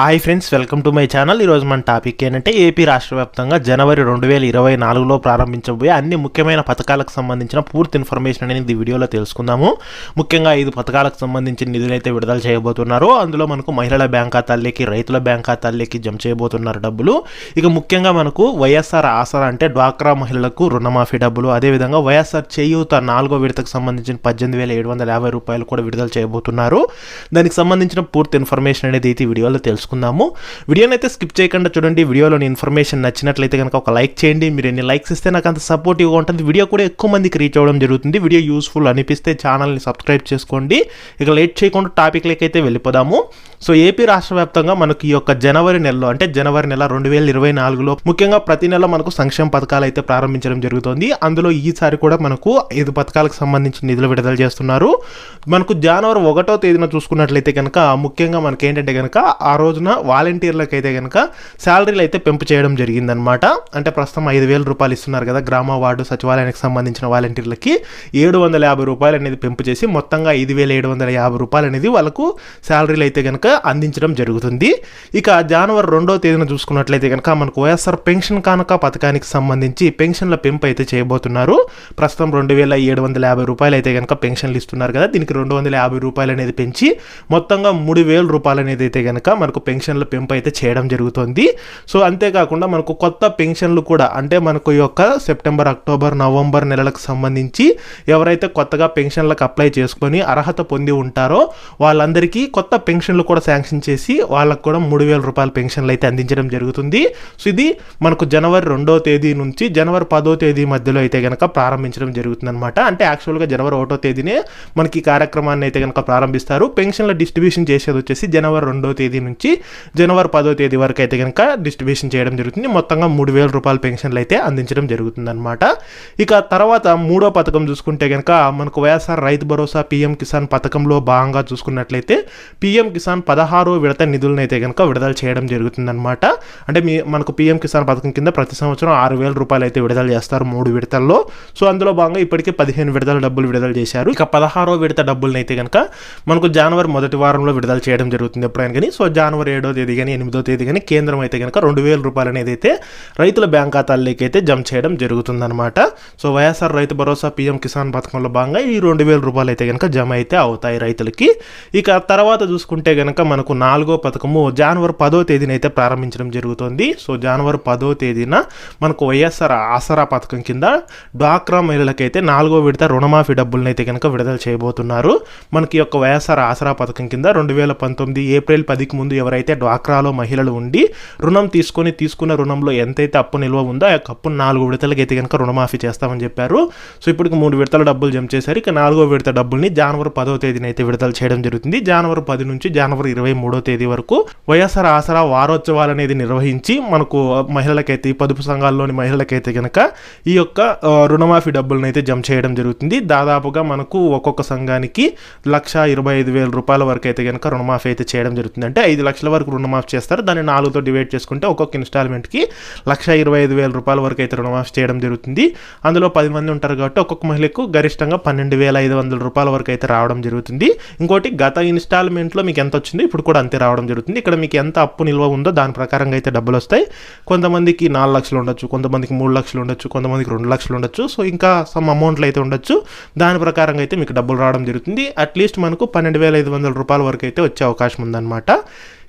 Hi friends welcome to my channel ఈరోజు మన topic ఏంటంటే ఏపీ రాష్ట్ర వ్యాప్తంగా జనవరి రెండు వేల ఇరవై నాలుగులో ప్రారంభించబోయే అన్ని ముఖ్యమైన పథకాలకు సంబంధించిన పూర్తి ఇన్ఫర్మేషన్ అనేది వీడియోలో తెలుసుకుందాము. ముఖ్యంగా ఐదు పథకాలకు సంబంధించిన నిధులు అయితే విడుదల చేయబోతున్నారు. అందులో మనకు మహిళల బ్యాంక్ ఖాతాల్లోకి రైతుల బ్యాంక్ ఖాతాల్లోకి జమ చేయబోతున్నారు డబ్బులు. ఇక ముఖ్యంగా మనకు వైఎస్ఆర్ ఆసరా అంటే డ్వాక్రా మహిళలకు రుణమాఫీ డబ్బులు. అదేవిధంగా వైఎస్ఆర్ చేయూత నాలుగో విడతకు సంబంధించిన పద్దెనిమిది వేల ఏడు వందల యాభై రూపాయలు కూడా విడుదల చేయబోతున్నారు. దానికి సంబంధించిన పూర్తి ఇన్ఫర్మేషన్ అనేది అయితే వీడియోలో వీడియోలో తెలుసుకుందాము వీడియోని అయితే స్కిప్ చేయకుండా చూడండి. వీడియోలోని ఇన్ఫర్మేషన్ నచ్చినట్లయితే కనుక ఒక లైక్ చేయండి. మీరు ఎన్ని లైక్స్ ఇస్తే నాకు అంత సపోర్టివ్గా ఉంటుంది. వీడియో కూడా ఎక్కువ మందికి రీచ్ అవ్వడం జరుగుతుంది. వీడియో యూస్ఫుల్ అనిపిస్తే ఛానల్ని సబ్స్క్రైబ్ చేసుకోండి. ఇక లేట్ చేయకుండా టాపిక్లకి అయితే వెళ్ళిపోదాము. సో ఏపీ రాష్ట్ర వ్యాప్తంగా మనకి ఈ యొక్క జనవరి నెలలో అంటే జనవరి నెల రెండు వేల ఇరవై నాలుగులో ముఖ్యంగా ప్రతి నెల మనకు సంక్షేమ పథకాలు అయితే ప్రారంభించడం జరుగుతుంది. అందులో ఈసారి కూడా మనకు ఐదు పథకాలకు సంబంధించి నిధులు విడుదల చేస్తున్నారు. మనకు జనవరి ఒకటో తేదీన చూసుకున్నట్లయితే కనుక ముఖ్యంగా మనకి ఏంటంటే కనుక ఆ రోజు రోజున వాలంటీర్లకు అయితే కనుక శాలరీలు అయితే పెంపు చేయడం జరిగిందనమాట అంటే ప్రస్తుతం ఐదు వేల రూపాయలు ఇస్తున్నారు కదా గ్రామ వార్డు సచివాలయానికి సంబంధించిన వాలంటీర్లకి. ఏడు వందల యాభై రూపాయలు అనేది పెంపు చేసి మొత్తంగా ఐదు వేల ఏడు వందల యాభై రూపాయలు అనేది వాళ్ళకు శాలరీలు అయితే కనుక అందించడం జరుగుతుంది. ఇక జనవరి రెండో తేదీన చూసుకున్నట్లయితే కనుక మనకు వైఎస్ఆర్ పెన్షన్ కానుక పథకానికి సంబంధించి పెన్షన్ల పెంపు అయితే చేయబోతున్నారు. ప్రస్తుతం రెండు వేల ఏడు వందల యాభై రూపాయలు అయితే కనుక పెన్షన్లు ఇస్తున్నారు కదా దీనికి రెండు వందల యాభై రూపాయలు అనేది పెంచి మొత్తంగా మూడు వేల రూపాయలు అనేది అయితే కనుక మనకు పెన్షన్ల పెంపు అయితే చేయడం జరుగుతుంది. సో అంతేకాకుండా మనకు కొత్త పెన్షన్లు కూడా అంటే మనకు ఈ యొక్క సెప్టెంబర్ అక్టోబర్ నవంబర్ నెలలకు సంబంధించి ఎవరైతే కొత్తగా పెన్షన్లకు అప్లై చేసుకొని అర్హత పొంది ఉంటారో వాళ్ళందరికీ కొత్త పెన్షన్లు కూడా శాంక్షన్ చేసి వాళ్ళకు కూడా మూడు వేల రూపాయల పెన్షన్లు అయితే అందించడం జరుగుతుంది. సో ఇది మనకు జనవరి రెండో తేదీ నుంచి జనవరి పదో తేదీ మధ్యలో అయితే కనుక ప్రారంభించడం జరుగుతుంది అనమాట అంటే యాక్చువల్గా జనవరి ఒకటో తేదీనే మనకి ఈ కార్యక్రమాన్ని అయితే కనుక ప్రారంభిస్తారు. పెన్షన్ల డిస్ట్రిబ్యూషన్ చేసేది వచ్చేసి జనవరి రెండో తేదీ నుంచి జనవరి పదో తేదీ వరకు అయితే కనుక డిస్ట్రిబ్యూషన్ చేయడం జరుగుతుంది. మొత్తంగా మూడు వేల రూపాయల పెన్షన్లు అయితే అందించడం జరుగుతుంది అనమాట ఇక తర్వాత మూడో పథకం చూసుకుంటే కనుక మనకు వైఎస్ఆర్ రైతు భరోసా పీఎం కిసాన్ పథకంలో భాగంగా చూసుకున్నట్లయితే పీఎం కిసాన్ పదహారో విడత నిధులను అయితే కనుక విడుదల చేయడం జరుగుతుందన్నమాట. అంటే మీ మనకు పీఎం కిసాన్ పథకం కింద ప్రతి సంవత్సరం ఆరు వేల రూపాయలు అయితే విడుదల చేస్తారు మూడు విడతల్లో. సో అందులో భాగంగా ఇప్పటికే పదిహేను విడతల డబ్బులు విడుదల చేశారు. ఇక పదహారో విడత డబ్బులను అయితే కనుక మనకు జనవరి మొదటి వారంలో విడుదల చేయడం జరుగుతుంది ఎప్పుడైనా కానీ. సో జనవరి ఏడో తేదీ కానీ ఎనిమిదో తేదీ కానీ కేంద్రం అయితే కనుక రెండు వేల రూపాయలు అనేది అయితే రైతుల బ్యాంక్ ఖాతాల్లోకి అయితే జమ చేయడం జరుగుతుందన్నమాట. సో వైఎస్ఆర్ రైతు భరోసా పీఎం కిసాన్ పథకంలో భాగంగా ఈ రెండు వేల రూపాయలు అయితే కనుక జమ అయితే అవుతాయి రైతులకి. ఇక తర్వాత చూసుకుంటే కనుక మనకు నాలుగో పథకము జనవరి పదో తేదీన అయితే ప్రారంభించడం జరుగుతుంది. సో జనవరి పదో తేదీన మనకు వైఎస్ఆర్ ఆసరా పథకం కింద డ్వాక్రా మహిళలకైతే నాలుగో విడత రుణమాఫీ డబ్బులను అయితే కనుక విడుదల చేయబోతున్నారు. మనకి యొక్క వైఎస్ఆర్ ఆసరా పథకం కింద రెండు వేల పంతొమ్మిది ఏప్రిల్ పదికి ముందు ఎవరైతే డ్వాక్రాలో మహిళలు ఉండి రుణం తీసుకొని తీసుకున్న రుణంలో ఎంతైతే అప్పు నిల్వ ఉందో ఆ యొక్క అప్పును నాలుగు విడతలకి అయితే కనుక రుణమాఫీ చేస్తామని చెప్పారు. సో ఇప్పటికి మూడు విడతల డబ్బులు జమ చేశారు. ఇక నాలుగో విడత డబ్బుల్ని జనవరి పదో తేదీన అయితే విడుదల చేయడం జరుగుతుంది. జనవరి పది నుంచి జనవరి ఇరవై మూడో తేదీ వరకు వైఎస్ఆర్ ఆసరా వారోత్సవాలు అనేది నిర్వహించి మనకు మహిళలకైతే పొదుపు సంఘాల్లోని మహిళలకైతే కనుక ఈ యొక్క రుణమాఫీ డబ్బులను అయితే జమ చేయడం జరుగుతుంది. దాదాపుగా మనకు ఒక్కొక్క సంఘానికి లక్ష ఇరవై ఐదు వేల రూపాయల వరకు అయితే కనుక రుణమాఫీ అయితే చేయడం జరుగుతుంది. అంటే ఐదు లక్షల వరకు రుణమాఫీ చేస్తారు. దాన్ని నాలుగుతో డివైడ్ చేసుకుంటే ఒక్కొక్క ఇన్స్టాల్మెంట్కి లక్ష ఇరవై ఐదు వేల రూపాయల వరకు అయితే రుణమాఫీ చేయడం జరుగుతుంది. అందులో పది మంది ఉంటారు కాబట్టి ఒక్కొక్క మహిళకు గరిష్టంగా పన్నెండు వేల ఐదు వందల రూపాయల వరకు అయితే రావడం జరుగుతుంది. ఇంకోటి గత ఇన్స్టాల్మెంట్లో మీకు ఎంత వచ్చిందో ఇప్పుడు కూడా అంతే రావడం జరుగుతుంది. ఇక్కడ మీకు ఎంత అప్పు నిల్వ ఉందో దాని ప్రకారంగా అయితే డబ్బులు వస్తాయి. కొంతమందికి నాలుగు లక్షలు ఉండొచ్చు కొంతమందికి మూడు లక్షలు ఉండొచ్చు కొంతమందికి రెండు లక్షలు ఉండొచ్చు. సో ఇంకా సమ్ అమౌంట్లు అయితే ఉండొచ్చు. దాని ప్రకారంగా అయితే మీకు డబ్బులు రావడం జరుగుతుంది. అట్లీస్ట్ మనకు పన్నెండు వేల ఐదు వందల రూపాయల వరకు అయితే వచ్చే అవకాశం ఉందన్నమాట.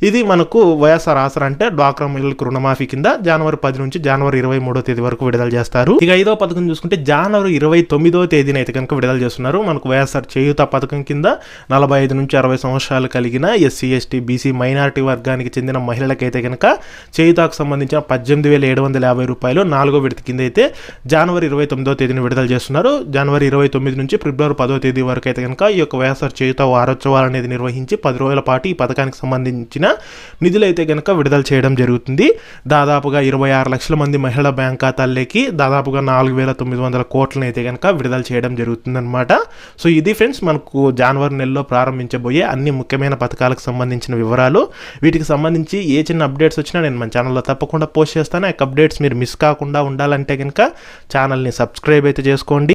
ఇది మనకు వైఎస్ఆర్ ఆసరా అంటే డ్వాక్రా మహిళలకు రుణమాఫీ కింద జనవరి పది నుంచి జనవరి ఇరవై మూడో తేదీ వరకు విడుదల చేస్తారు. ఇక ఐదో పథకం చూసుకుంటే జనవరి ఇరవై తొమ్మిదో తేదీన అయితే కనుక విడుదల చేస్తున్నారు. మనకు వైఎస్ఆర్ చేయూత పథకం కింద నలభై ఐదు నుంచి అరవై సంవత్సరాలు కలిగిన ఎస్సీ ఎస్టీ బీసీ మైనారిటీ వర్గానికి చెందిన మహిళలకైతే కనుక చేయూతకు సంబంధించిన పద్దెనిమిది వేల ఏడు వందల యాభై రూపాయలు నాలుగో విడత కింద అయితే జనవరి ఇరవై తొమ్మిదో తేదీన విడుదల చేస్తున్నారు. జనవరి ఇరవై తొమ్మిది నుంచి ఫిబ్రవరి పదో తేదీ వరకు అయితే కనుక ఈ యొక్క వైఎస్ఆర్ చేయుత వారోత్సవాలు అనేది నిర్వహించి పది రోజుల పాటు ఈ పథకానికి సంబంధించిన నిధులు అయితే కనుక విడుదల చేయడం జరుగుతుంది. దాదాపుగా ఇరవై ఆరు లక్షల మంది మహిళల బ్యాంక్ ఖాతాల్లోకి దాదాపుగా నాలుగు వేల తొమ్మిది వందల కోట్లను అయితే కనుక విడుదల చేయడం జరుగుతుందన్నమాట. సో ఇది ఫ్రెండ్స్ మనకు జనవరి నెలలో ప్రారంభించబోయే అన్ని ముఖ్యమైన పథకాలకు సంబంధించిన వివరాలు. వీటికి సంబంధించి ఏ చిన్న అప్డేట్స్ వచ్చినా నేను మన ఛానల్లో తప్పకుండా పోస్ట్ చేస్తాను. ఆ అప్డేట్స్ మీరు మిస్ కాకుండా ఉండాలంటే కనుక ఛానల్ని సబ్స్క్రైబ్ అయితే చేసుకోండి.